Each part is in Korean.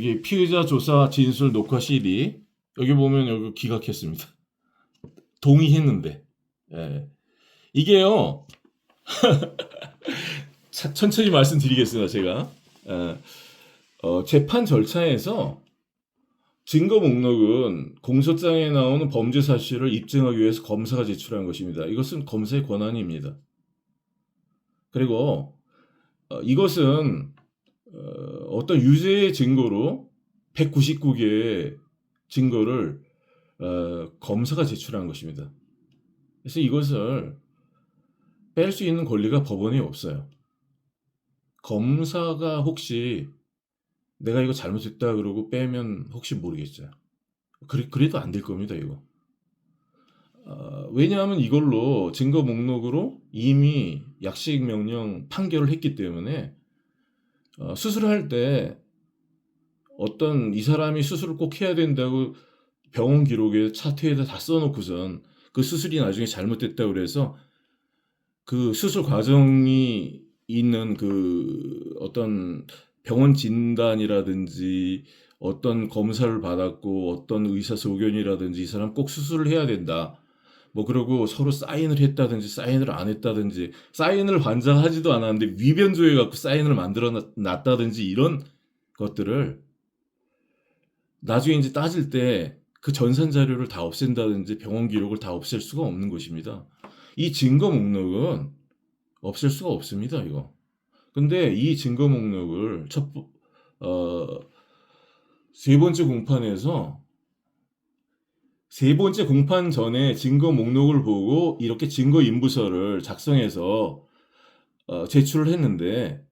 여기 피의자 조사 진술 녹화 CD 여기 보면 여기 기각했습니다. 동의했는데 예. 이게요 차- 천천히 말씀드리겠습니다 제가 예. 어, 재판 절차에서 증거 목록은 공소장에 나오는 범죄 사실을 입증하기 위해서 검사가 제출한 것입니다. 이것은 검사의 권한입니다. 그리고 어, 이것은 어, 떤 유죄의 증거로 199개의 증거를 어, 검사가 제출한 것입니다. 그래서 이것을 뺄 수 있는 권리가 법원에 없어요. 검사가 혹시 내가 이거 잘못했다 그러고 빼면 혹시 모르겠어요. 그래, 그래도 안 될 겁니다, 이거. 어, 왜냐하면 이걸로 증거 목록으로 이미 약식 명령 판결을 했기 때문에 어, 수술할 때 어떤 이 사람이 수술을 꼭 해야 된다고 병원 기록에 차트에다 다 써놓고선 그 수술이 나중에 잘못됐다고 그래서 그 수술 과정이 있는 그 어떤 병원 진단이라든지 어떤 검사를 받았고 어떤 의사 소견이라든지 이 사람 꼭 수술을 해야 된다. 뭐 그러고 서로 사인을 했다든지 사인을 안 했다든지 사인을 환자가 하지도 않았는데 위변조해 갖고 사인을 만들어 놨- 놨다든지 이런 것들을 나중에 이제 따질 때 그 전산 자료를 다 없앤다든지 병원 기록을 다 없앨 수가 없는 것입니다. 이 증거 목록은 없앨 수가 없습니다, 이거. 근데 이 증거 목록을 첫, 번- 어, 세 번째 공판에서 세 번째 공판 전에 증거 목록을 보고 이렇게 증거 인부서를 작성해서 어, 제출을 했는데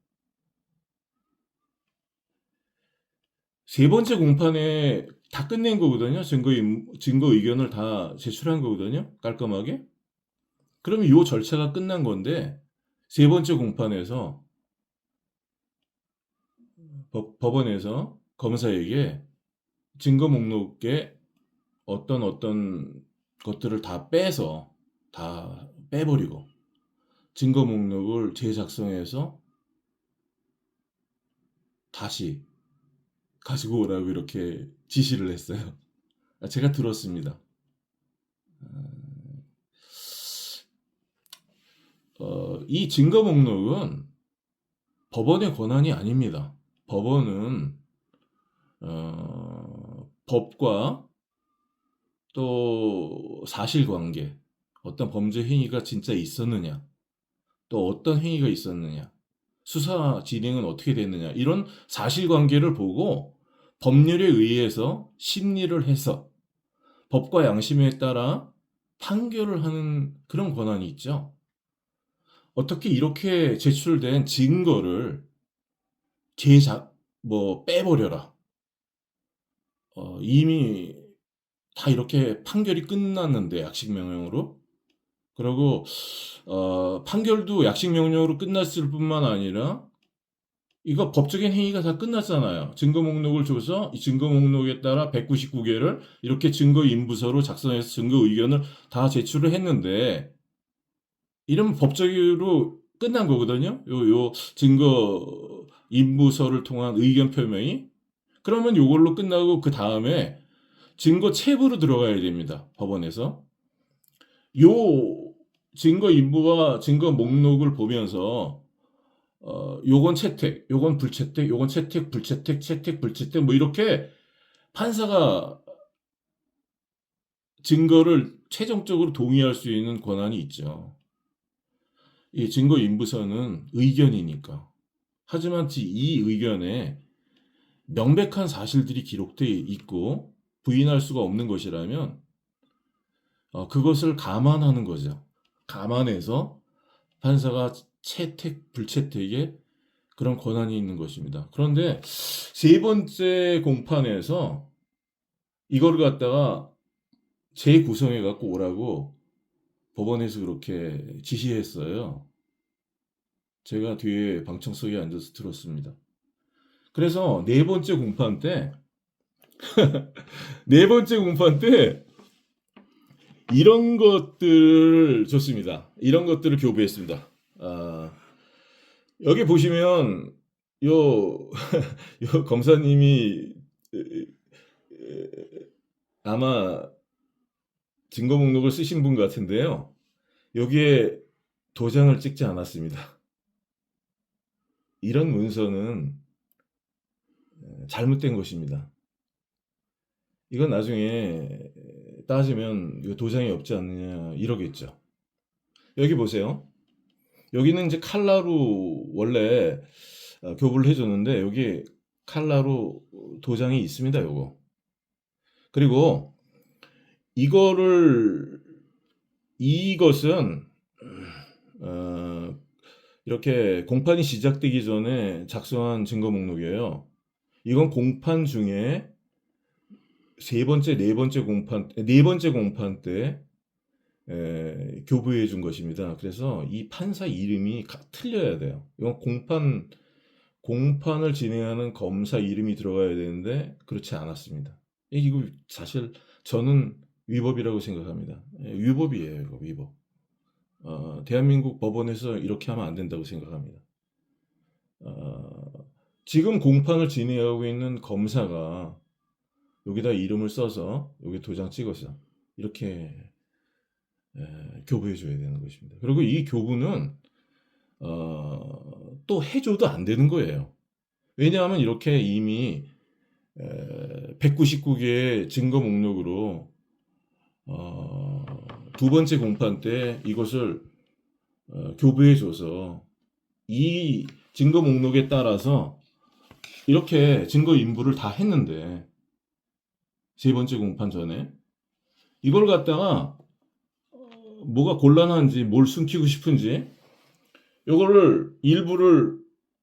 세 번째 공판에 다 끝낸 거거든요. 증거 인, 증거 의견을 다 제출한 거거든요. 깔끔하게. 그러면 이 절차가 끝난 건데 세 번째 공판에서 법, 법원에서 검사에게 증거 목록에 어떤 어떤 것들을 다 빼서 다 빼버리고 증거 목록을 재작성해서 다시 가지고 오라고 이렇게 지시를 했어요. 아, 제가 들었습니다. 어, 이 증거 목록은 법원의 권한이 아닙니다. 법원은 어, 법과 또 사실관계, 어떤 범죄 행위가 진짜 있었느냐, 또 어떤 행위가 있었느냐, 수사 진행은 어떻게 됐느냐, 이런 사실관계를 보고 법률에 의해서 심리를 해서 법과 양심에 따라 판결을 하는 그런 권한이 있죠. 어떻게 이렇게 제출된 증거를 제작, 뭐, 빼버려라. 어, 이미 다 이렇게 판결이 끝났는데, 약식 명령으로. 그리고, 어, 판결도 약식 명령으로 끝났을 뿐만 아니라, 이거 법적인 행위가 다 끝났잖아요. 증거 목록을 줘서 이 증거 목록에 따라 199개를 이렇게 증거 인부서로 작성해서 증거 의견을 다 제출을 했는데, 이러면 법적으로 끝난 거거든요. 요, 요 증거 인부서를 통한 의견 표명이. 그러면 요걸로 끝나고 그 다음에 증거 체부로 들어가야 됩니다. 법원에서. 요 증거 인부와 증거 목록을 보면서 어, 요건 채택, 요건 불채택, 요건 채택, 불채택, 채택, 불채택 뭐 이렇게 판사가 증거를 최종적으로 동의할 수 있는 권한이 있죠. 이 증거 인부서는 의견이니까. 하지만 이 의견에 명백한 사실들이 기록되어 있고 부인할 수가 없는 것이라면 어, 그것을 감안하는 거죠. 감안해서 판사가 채택, 불채택에 그런 권한이 있는 것입니다. 그런데 세 번째 공판에서 이거를 갖다가 재구성해 갖고 오라고 법원에서 그렇게 지시했어요. 제가 뒤에 방청석에 앉아서 들었습니다. 그래서 네 번째 공판 때, 네 번째 공판 때, 이런 것들을 줬습니다. 이런 것들을 교부했습니다. 아, 여기 보시면, 요, 요 검사님이 아마 증거 목록을 쓰신 분 같은데요. 여기에 도장을 찍지 않았습니다. 이런 문서는 에, 잘못된 것입니다. 이건 나중에 따지면 이거 도장이 없지 않느냐 이러겠죠. 여기 보세요. 여기는 이제 칼라로 원래 어, 교부를 해줬는데 여기 칼라로 도장이 있습니다. 요거. 그리고 이거를 이것은 어, 이렇게 공판이 시작되기 전에 작성한 증거 목록이에요. 이건 공판 중에 세 번째, 네 번째 공판, 네 번째 공판 때 에, 교부해 준 것입니다. 그래서 이 판사 이름이 가- 틀려야 돼요. 이건 공판 공판을 진행하는 검사 이름이 들어가야 되는데 그렇지 않았습니다. 이거 사실 저는 위법이라고 생각합니다. 예, 위법이에요, 이거 위법. 어, 대한민국 법원에서 이렇게 하면 안 된다고 생각합니다. 어, 지금 공판을 진행하고 있는 검사가 여기다 이름을 써서 여기 도장 찍어서 이렇게 에, 교부해 줘야 되는 것입니다. 그리고 이 교부는 어, 또 해줘도 안 되는 거예요. 왜냐하면 이렇게 이미 199개의 증거 목록으로 어, 두 번째 공판 때 이것을 어, 교부해줘서 이 증거 목록에 따라서 이렇게 증거 인부를 다 했는데 세 번째 공판 전에 이걸 갖다가 어, 뭐가 곤란한지 뭘 숨기고 싶은지 이거를 일부를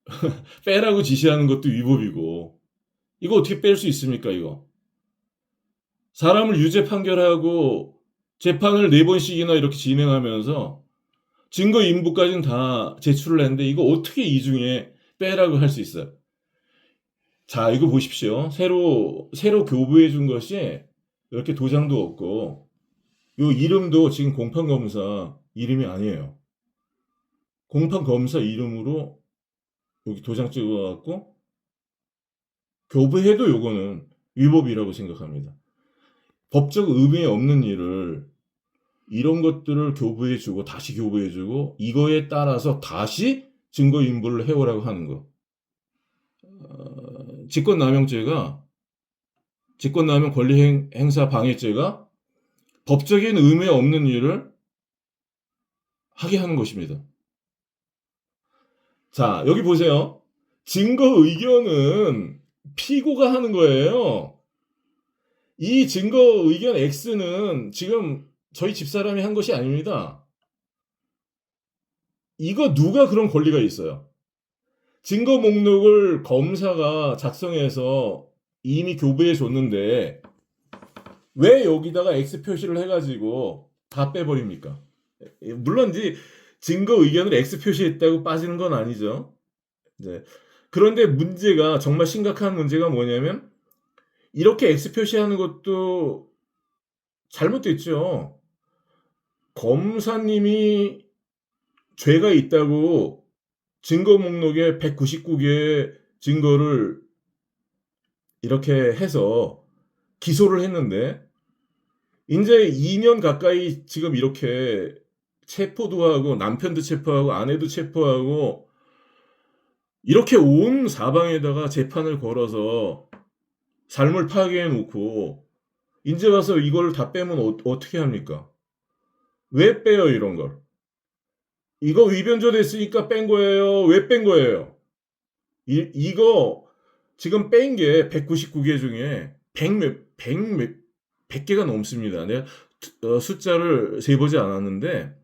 빼라고 지시하는 것도 위법이고 이거 어떻게 뺄 수 있습니까 이거 사람을 유죄 판결하고 재판을 네 번씩이나 이렇게 진행하면서 증거 인부까지는 다 제출을 했는데 이거 어떻게 이 중에 빼라고 할 수 있어요? 자, 이거 보십시오. 새로 새로 교부해 준 것이 이렇게 도장도 없고 요 이름도 지금 공판 검사 이름이 아니에요. 공판 검사 이름으로 여기 도장 찍어 갖고 교부해도 요거는 위법이라고 생각합니다. 법적 의미 없는 일을 이런 것들을 교부해 주고 다시 교부해 주고 이거에 따라서 다시 증거 인부를 해오라고 하는 거. 어, 직권남용죄가 직권남용 권리 행, 행사 방해죄가 법적인 의미 없는 일을 하게 하는 것입니다. 자 여기 보세요. 증거 의견은 피고가 하는 거예요. 이 증거 의견 X는 지금 저희 집사람이 한 것이 아닙니다. 이거 누가 그런 권리가 있어요? 증거 목록을 검사가 작성해서 이미 교부해 줬는데 왜 여기다가 X 표시를 해가지고 다 빼버립니까? 물론 이제 증거 의견을 X 표시했다고 빠지는 건 아니죠. 네. 그런데 문제가 정말 심각한 문제가 뭐냐면 이렇게 X 표시하는 것도 잘못됐죠. 검사님이 죄가 있다고 증거 목록에 199개의 증거를 이렇게 해서 기소를 했는데 이제 2년 가까이 지금 이렇게 체포도 하고 남편도 체포하고 아내도 체포하고 이렇게 온 사방에다가 재판을 걸어서 삶을 파괴해 놓고 이제 와서 이걸 다 빼면 어, 어떻게 합니까? 왜 빼요 이런 걸? 이거 위변조 됐으니까 뺀 거예요. 왜 뺀 거예요? 이, 이거 지금 뺀 게 199개 중에 100 몇, 100 몇, 100개가 넘습니다. 내가 어, 숫자를 세보지 않았는데